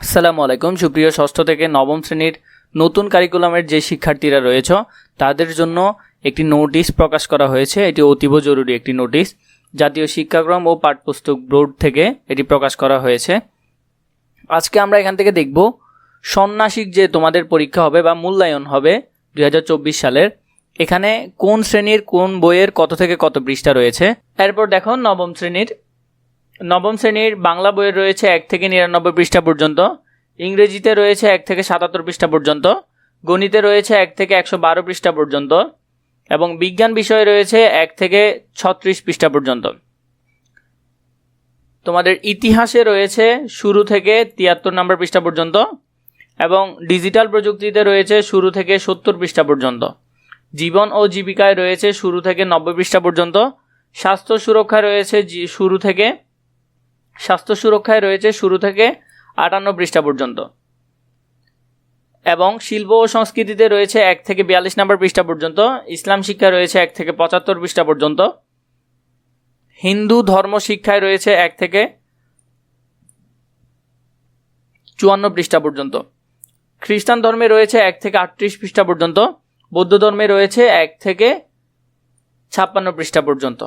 আসসালামু আলাইকুম। সুপ্রিয় ষষ্ঠ থেকে নবম শ্রেণির নতুন কারিকুলামের যে শিক্ষার্থীরা রয়েছে, তাদের জন্য একটি নোটিশ প্রকাশ করা হয়েছে। এটি অতীব জরুরি একটি নোটিশ জাতীয় শিক্ষাক্রম ও পাঠ্যপুস্তক বোর্ড থেকে এটি প্রকাশ করা হয়েছে। আজকে আমরা এখান থেকে দেখব ষণ্মাসিক যে তোমাদের পরীক্ষা হবে বা মূল্যায়ন হবে দুই হাজার চব্বিশ সালের, এখানে কোন শ্রেণির কোন বইয়ের কত থেকে কত পৃষ্ঠা রয়েছে। এরপর দেখো নবম শ্রেণির নবম শ্রেণির বাংলা বইয়ের রয়েছে এক থেকে নিরানব্বই পৃষ্ঠা পর্যন্ত, ইংরেজিতে রয়েছে এক থেকে সাতাত্তর পৃষ্ঠা পর্যন্ত, গণিতে রয়েছে এক থেকে একশো বারো পৃষ্ঠা পর্যন্ত, এবং বিজ্ঞান বিষয়ে রয়েছে এক থেকে ছত্রিশ পৃষ্ঠা পর্যন্ত। তোমাদের ইতিহাসে রয়েছে শুরু থেকে তিয়াত্তর নম্বর পৃষ্ঠা পর্যন্ত, এবং ডিজিটাল প্রযুক্তিতে রয়েছে শুরু থেকে সত্তর পৃষ্ঠা পর্যন্ত। জীবন ও জীবিকায় রয়েছে শুরু থেকে নব্বই পৃষ্ঠা পর্যন্ত, স্বাস্থ্য সুরক্ষা রয়েছে শুরু থেকে স্বাস্থ্য সুরক্ষায় রয়েছে শুরু থেকে আটান্ন পৃষ্ঠা পর্যন্ত। এবং শিল্প ও সংস্কৃতিতে রয়েছে এক থেকে বিয়াল্লিশ নম্বর পৃষ্ঠা পর্যন্ত, ইসলাম শিক্ষা রয়েছে এক থেকে পঁচাত্তর পৃষ্ঠা পর্যন্ত, হিন্দু ধর্ম শিক্ষায় রয়েছে এক থেকে চুয়ান্ন পৃষ্ঠা পর্যন্ত, খ্রিস্টান ধর্মে রয়েছে এক থেকে আটত্রিশ পৃষ্ঠা পর্যন্ত, বৌদ্ধ ধর্মে রয়েছে এক থেকে ছাপ্পান্ন পৃষ্ঠা পর্যন্ত।